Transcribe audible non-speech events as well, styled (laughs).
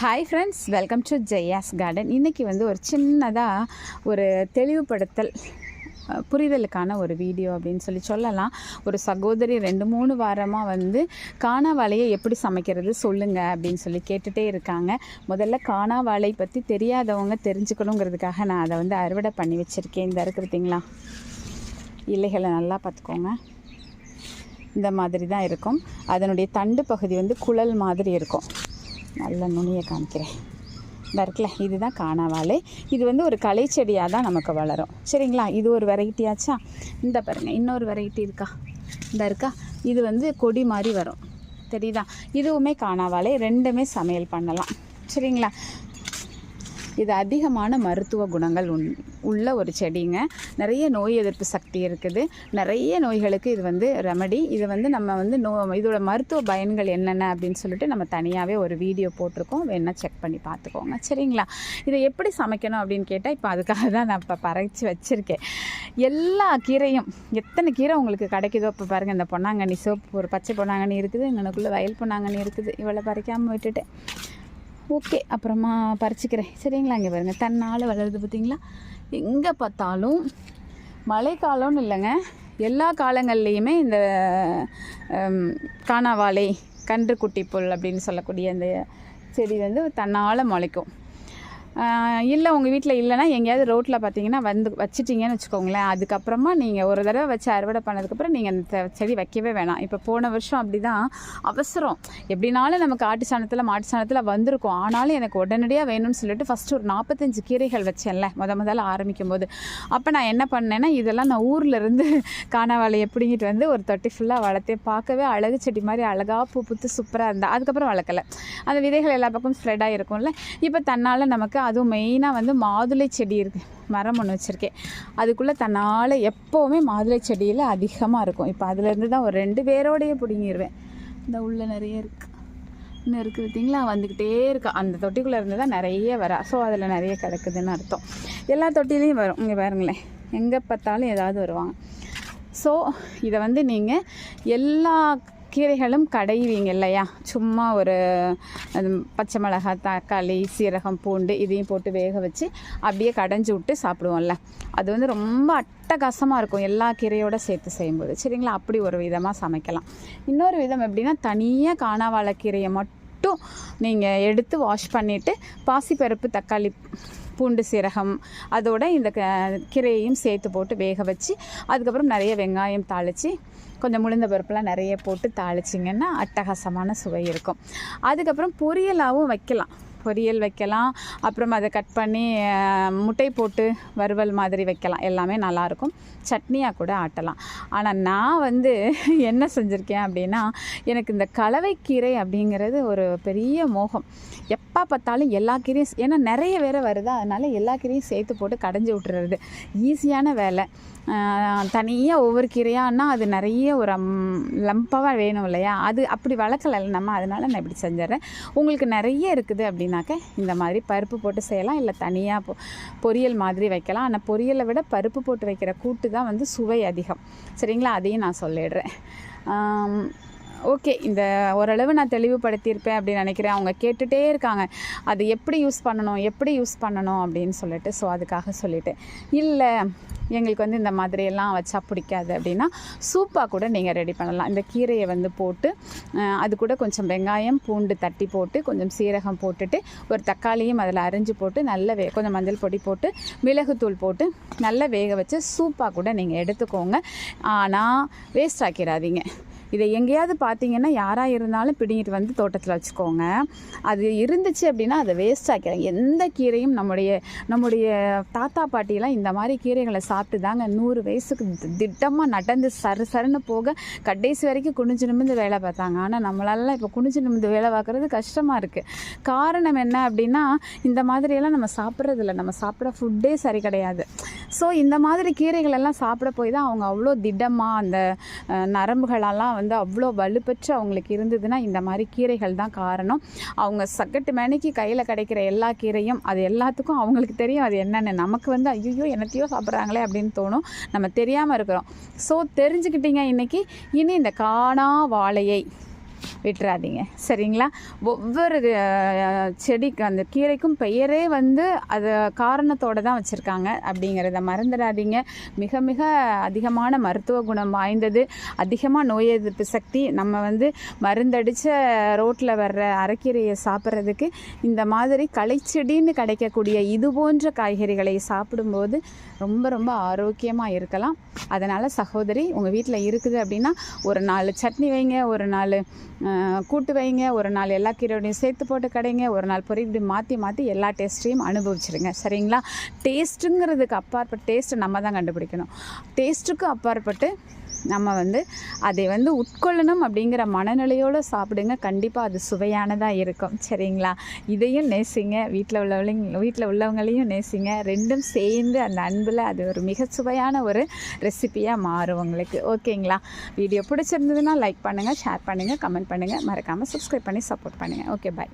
Hi friends welcome to Jaya's garden இன்றைக்கி வந்து ஒரு சின்னதாக ஒரு தெளிவுபடுத்தல் புரிதலுக்கான ஒரு வீடியோ அப்படின்னு சொல்லி சொல்லலாம். ஒரு சகோதரி ரெண்டு மூணு வாரமாக வந்து காணாவாழையை எப்படி சமைக்கிறது சொல்லுங்கள் அப்படின்னு சொல்லி கேட்டுகிட்டே இருக்காங்க. முதல்ல காணாவாழை பற்றி தெரியாதவங்க தெரிஞ்சுக்கணுங்கிறதுக்காக நான் அதை வந்து அறுவடை பண்ணி வச்சுருக்கேன். இந்த இருக்கு இலைகளை நல்லா பார்த்துக்கோங்க. இந்த மாதிரி தான் இருக்கும். அதனுடைய தண்டு பகுதி வந்து குழல் மாதிரி இருக்கும். நல்ல நுனியை காமிக்கிறேன். இந்த இருக்குல்ல இதுதான் காணாவாலே இது வந்து ஒரு களை செடியாக தான் நமக்கு வளரும். சரிங்களா? இது ஒரு வெரைட்டியாச்சா இந்த பாருங்கள் இன்னொரு வெரைட்டி இருக்கா? இந்த இருக்கா? இது வந்து கொடி மாதிரி வரும். தெரியுதா? இதுவுமே காணாவாலே ரெண்டுமே சமையல் பண்ணலாம். சரிங்களா? இது அதிகமான மருத்துவ குணங்கள் உண் உள்ள ஒரு செடிங்க. நிறைய நோய் எதிர்ப்பு சக்தி இருக்குது. நிறைய நோய்களுக்கு இது வந்து ரெமடி இது வந்து நம்ம வந்து நோ இதோட மருத்துவ பயன்கள் என்னென்ன அப்படின்னு சொல்லிட்டு நம்ம தனியாகவே ஒரு வீடியோ போட்டிருக்கோம். வேணால் செக் பண்ணி பார்த்துக்கோங்க. சரிங்களா? இதை எப்படி சமைக்கணும் அப்படின்னு கேட்டால் இப்போ அதுக்காக தான் நான் இப்போ பறைச்சி வச்சுருக்கேன். எல்லா கீரையும் எத்தனை கீரை உங்களுக்கு கிடைக்குதோ இப்போ பாருங்கள் இந்த பொன்னாங்கண்ணி சோப்பு ஒரு பச்சை பொன்னாங்கண்ணி இருக்குது இங்கனக்குள்ளே வயல் பொன்னாங்கண்ணி இருக்குது. இவ்வளோ பறிக்காமல் விட்டுட்டேன் ஓகே அப்புறமா பறிச்சிக்கிறேன். சரிங்களா? இங்கே பாருங்கள் தன்னால் வளருது பார்த்தீங்களா எங்கே பார்த்தாலும் மழைக்காலம்னு இல்லைங்க. எல்லா காலங்கள்லேயுமே இந்த ஹம், காணாவாழை கன்றுக்குட்டி புல் அப்படின்னு சொல்லக்கூடிய அந்த செடி வந்து தன்னால் முளைக்கும். இல்லை உங்கள் வீட்டில் இல்லைன்னா எங்கேயாவது ரோட்டில் பார்த்தீங்கன்னா வந்து வச்சுட்டிங்கன்னு வச்சுக்கோங்களேன். அதுக்கப்புறமா நீங்கள் ஒரு தடவை வச்சு அறுவடை பண்ணதுக்கப்புறம் நீங்கள் அந்த செடி வைக்கவே வேணாம். இப்போ போன வருஷம் அப்படி தான் அவசரம். எப்படினாலும் நமக்கு ஆட்டு சாணத்தில் மாட்டு சாணத்தில் வந்திருக்கும். ஆனாலும் எனக்கு உடனடியாக வேணும்னு சொல்லிட்டு ஃபஸ்ட்டு ஒரு நாற்பத்தஞ்சு கீரைகள் வச்சேன்ல முத முதல்ல ஆரம்பிக்கும் போது அப்போ நான் என்ன பண்ணேன்னா இதெல்லாம் நான் ஊர்லேருந்து காணாவாழையை பிடுங்கிட்டு வந்து ஒரு தொட்டி ஃபுல்லாக வளர்த்தேன் பார்க்கவே அழகு செடி மாதிரி அழகாக பூ பூத்து சூப்பராக இருந்தால் அதுக்கப்புறம் வளர்க்கல. அந்த விதைகள் எல்லா பக்கமும் ஸ்ப்ரெட் ஆகிருக்கும்ல இப்போ தன்னால் நமக்கு அதுவும் மெயினாக வந்து மாதுளை செடி இருக்குது மரம் ஒன்று வச்சுருக்கேன். அதுக்குள்ளே தன்னால் எப்போவுமே மாதுளை செடியில் அதிகமாக இருக்கும். இப்போ அதுலேருந்து தான் ஒரு ரெண்டு பேரோடையே பிடுங்கிடுவேன் இந்த உள்ள நிறைய இருக்குது இன்னும் இருக்குது பார்த்தீங்களா? வந்துக்கிட்டே இருக்கா. அந்த தொட்டிக்குள்ளே இருந்து தான் நிறைய வரா. ஸோ அதில் நிறைய கிடக்குதுன்னு அர்த்தம். எல்லா தொட்டிலையும் வரும். இங்கே பாருங்களேன். எங்கே பார்த்தாலும் ஏதாவது வருவாங்க. ஸோ இதை வந்து நீங்கள் எல்லா கீரைகளும் கடைவீங்க இல்லையா? சும்மா ஒரு பச்சை மிளகாய் தக்காளி சீரகம் பூண்டு இதையும் போட்டு வேக வச்சு அப்படியே கடைஞ்சி விட்டு சாப்பிடுவோம்ல. அது வந்து ரொம்ப அட்டகாசமாக இருக்கும். எல்லா கீரையோட சேர்த்து செய்யும்போது. சரிங்களா? அப்படி ஒரு விதமாக சமைக்கலாம். இன்னொரு விதம் எப்படின்னா தனியாக காணாவாழை கீரையை மட்டும் நீங்கள் எடுத்து வாஷ் பண்ணிவிட்டு பாசிப்பருப்பு தக்காளி பூண்டு சீரகம் அதோட இந்த கீரையையும் சேர்த்து போட்டு வேக வச்சு அதுக்கப்புறம் நிறைய வெங்காயம் தாளித்து கொஞ்சம் முழுந்த பருப்புலாம் நிறைய போட்டு தாளிச்சிங்கன்னா அட்டகாசமான சுவை இருக்கும். அதுக்கப்புறம் பொரியலாகவும் வைக்கலாம். பொரியல் வைக்கலாம். அப்புறம் அதை கட் பண்ணி முட்டை போட்டு வறுவல் மாதிரி வைக்கலாம். எல்லாமே நல்லாயிருக்கும் சட்னியாக கூட ஆட்டலாம். ஆனால் நான் வந்து (laughs) என்ன செஞ்சுருக்கேன் அப்படின்னா எனக்கு இந்த கலவைக்கீரை அப்படிங்கிறது ஒரு பெரிய மோகம். எப்போ பார்த்தாலும் எல்லா கீரையும் ஏன்னா நிறைய வேறு வருதா? அதனால எல்லா கீரையும் சேர்த்து போட்டு கடைஞ்சி விட்டுறது. ஈஸியான வேலை. தனியாக ஒவ்வொரு கீரையானா அது நிறைய ஒரு லம்பாக வேணும் இல்லையா? அது அப்படி வளர்க்கல நம்ம. அதனால நான் இப்படி செஞ்சிடறேன் உங்களுக்கு நிறைய இருக்குது அப்படின்னா அப்படின்னாக்க இந்த மாதிரி பருப்பு போட்டு செய்யலாம். இல்லை தனியாக பொ பொரியல் மாதிரி வைக்கலாம். ஆனால் பொரியலை விட பருப்பு போட்டு வைக்கிற கூட்டு தான் வந்து சுவை அதிகம். சரிங்களா? அதையும் நான் சொல்லிடுறேன். ஓகே இந்த ஓரளவு நான் தெளிவுபடுத்தியிருப்பேன் அப்படின்னு நினைக்கிறேன். அவங்க கேட்டுகிட்டே இருக்காங்க. அது எப்படி யூஸ் பண்ணணும் எப்படி யூஸ் பண்ணணும் அப்படின்னு சொல்லிட்டு ஸோ அதுக்காக சொல்லிவிட்டு இல்லை எங்களுக்கு வந்து இந்த மாதிரியெல்லாம் வச்சா பிடிக்காது அப்படின்னா சூப்பாக கூட நீங்கள் ரெடி பண்ணலாம். இந்த கீரையை வந்து போட்டு அது கூட கொஞ்சம் வெங்காயம் பூண்டு தட்டி போட்டு கொஞ்சம் சீரகம் போட்டுட்டு ஒரு தக்காளியும் அதில் அரிஞ்சு போட்டு நல்ல வே கொஞ்சம் மஞ்சள் பொடி போட்டு மிளகுத்தூள் போட்டு நல்லா வேக வச்சு சூப்பாக கூட நீங்கள் எடுத்துக்கோங்க. ஆனால் வேஸ்ட் ஆக்கிடாதீங்க இதை எங்கேயாவது பார்த்தீங்கன்னா யாராக இருந்தாலும் பிடிங்கிட்டு வந்து தோட்டத்தில் வச்சுக்கோங்க. அது இருந்துச்சு அப்படின்னா அதை வேஸ்ட் ஆக்கிறாங்க எந்த கீரையும் நம்முடைய நம்முடைய தாத்தா பாட்டியெல்லாம் இந்த மாதிரி கீரைகளை சாப்பிட்டு தாங்க நூறு வயசுக்கு தி- நடந்து சரு சருன்னு போக கடைசி வரைக்கும் குனிஞ்சு நிமிந்து வேலை பார்த்தாங்க. ஆனால் நம்மளால இப்போ குனிஞ்சு நிமிந்து வேலை பார்க்குறது கஷ்டமாக இருக்குது காரணம் என்ன அப்படின்னா இந்த மாதிரியெல்லாம் நம்ம சாப்பிட்றது இல்லை நம்ம சாப்பிட்ற ஃபுட்டே சரி கிடையாது. ஸோ இந்த மாதிரி கீரைகள் எல்லாம் சாப்பிட போய் தான் அவங்க அவ்வளோ திடமாக அந்த நரம்புகளெல்லாம் வந்து அவ்வளோ வலுப்பெற்று அவங்களுக்கு இருந்ததுன்னா இந்த மாதிரி கீரைகள் தான் காரணம். அவங்க சக்கட்டு மேனிக்கு கையில் கிடைக்கிற எல்லா கீரையும் அது எல்லாத்துக்கும் அவங்களுக்கு தெரியும் அது என்னென்னு. நமக்கு வந்து ஐயோ என்னத்தையோ சாப்பிட்றாங்களே அப்படின்னு தோணும். நம்ம தெரியாமல் இருக்கிறோம். ஸோ தெரிஞ்சுக்கிட்டீங்க இன்றைக்கி இனி இந்த காணா வாழையை விட்டுறாதீங்க. சரிங்களா? ஒவ்வொரு செடிக்கு அந்த கீரைக்கும் பெயரே வந்து அது காரணத்தோடு தான் வச்சுருக்காங்க. அப்படிங்கிறத மறந்துடாதீங்க. மிக மிக அதிகமான மருத்துவ குணம் வாய்ந்தது. அதிகமாக நோய் எதிர்ப்பு சக்தி நம்ம வந்து மருந்தடித்த ரோட்டில் வர்ற அரைக்கீரையை சாப்பிட்றதுக்கு இந்த மாதிரி களைச்செடின்னு கிடைக்கக்கூடிய இது போன்ற காய்கறிகளை சாப்பிடும்போது ரொம்ப ரொம்ப ஆரோக்கியமாக இருக்கலாம். அதனால் சகோதரி உங்கள் வீட்டில் இருக்குது அப்படின்னா ஒரு நாலு சட்னி வைங்க ஒரு நாலு கூட்டு வைங்க. ஒரு நாள் எல்லா கீரையோடையும் சேர்த்து போட்டு கடைங்க. ஒரு நாள் பொறி இப்படி மாற்றி மாற்றி எல்லா டேஸ்ட்டையும் அனுபவிச்சிருங்க. சரிங்களா? டேஸ்ட்டுங்கிறதுக்கு அப்பாற்பட்ட டேஸ்ட்டு நம்ம தான் கண்டுபிடிக்கணும். டேஸ்ட்டுக்கு அப்பாற்பட்டு நம்ம வந்து அதை வந்து உட்கொள்ளணும் அப்படிங்கிற மனநிலையோடு சாப்பிடுங்க. கண்டிப்பாக அது சுவையானதாக இருக்கும். சரிங்களா? இதையும் நேசிங்க. வீட்டில் உள்ளவங்க வீட்டில் உள்ளவங்களையும் நேசிங்க. ரெண்டும் சேர்ந்து அந்த அன்பில் அது ஒரு மிக சுவையான ஒரு ரெசிபியாக மாறும் உங்களுக்கு. ஓகேங்களா? வீடியோ பிடிச்சிருந்ததுன்னா லைக் பண்ணுங்கள் ஷேர் பண்ணுங்கள் கமெண்ட் பண்ணுங்கள் மறக்காமல் சப்ஸ்கிரைப் பண்ணி சப்போர்ட் பண்ணுங்கள் ஓகே பாய்